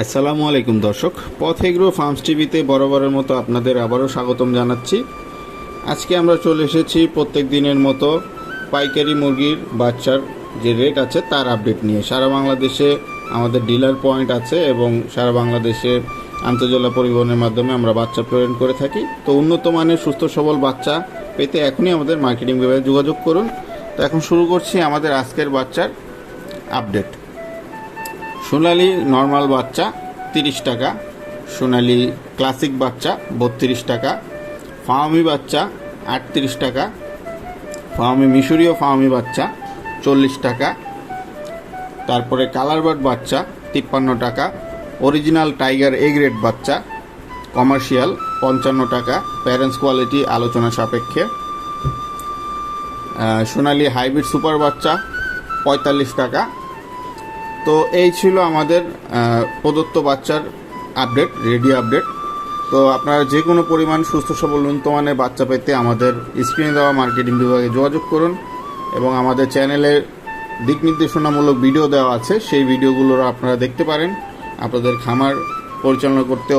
আসসালামু আলাইকুম দর্শক, পথ এগ্রো ফার্মস টিভিতে বরাবরের মতো আপনাদের আবারও স্বাগতম জানাচ্ছি। আজকে আমরা চলে এসেছি প্রত্যেক দিনের মতো পাইকারি মুরগির বাচ্চার যে রেট আছে তার আপডেট নিয়ে। সারা বাংলাদেশে আমাদের ডিলার পয়েন্ট আছে এবং সারা বাংলাদেশে আন্তর্জেলা পরিবহনের মাধ্যমে আমরা বাচ্চা প্রেরণ করে থাকি। তো উন্নত মানের, সুস্থ, সবল বাচ্চা পেতে এখনই আমাদের মার্কেটিং বিভাগে যোগাযোগ করুন। তো এখন শুরু করছি আমাদের আজকের বাচ্চার আপডেট সোনালি নর্মাল বাচ্চা, তিরিশ টাকা। সোনালি ক্লাসিক বাচ্চা, বত্রিশ টাকা। ফাওমি বাচ্চা, আটত্রিশ টাকা। ফাওমি মিশরীয় ফাওমি বাচ্চা, চল্লিশ টাকা। তারপরে কালারবার্ড বাচ্চা, তিপ্পান্ন টাকা। অরিজিনাল টাইগার এ গ্রেড বাচ্চা কমার্শিয়াল পঞ্চান্ন টাকা প্যারেন্টস কোয়ালিটি আলোচনা সাপেক্ষে। সোনালি হাইব্রিড সুপার বাচ্চা, পঁয়তাল্লিশ টাকা। তো এই ছিল আমাদের প্রদত্ত বাচ্চার আপডেট রেডি আপডেট তো আপনারা যে কোনো পরিমাণ সুস্থ সবল উন্নত মানের বাচ্চা পেতে আমাদের স্ক্রিনে দেওয়া মার্কেটিং বিভাগে যোগাযোগ করুন এবং আমাদের চ্যানেলে দিক নির্দেশনামূলক ভিডিও দেওয়া আছে, সেই ভিডিওগুলো আপনারা দেখতে পারেন। আপনাদের খামার পরিচালনা করতে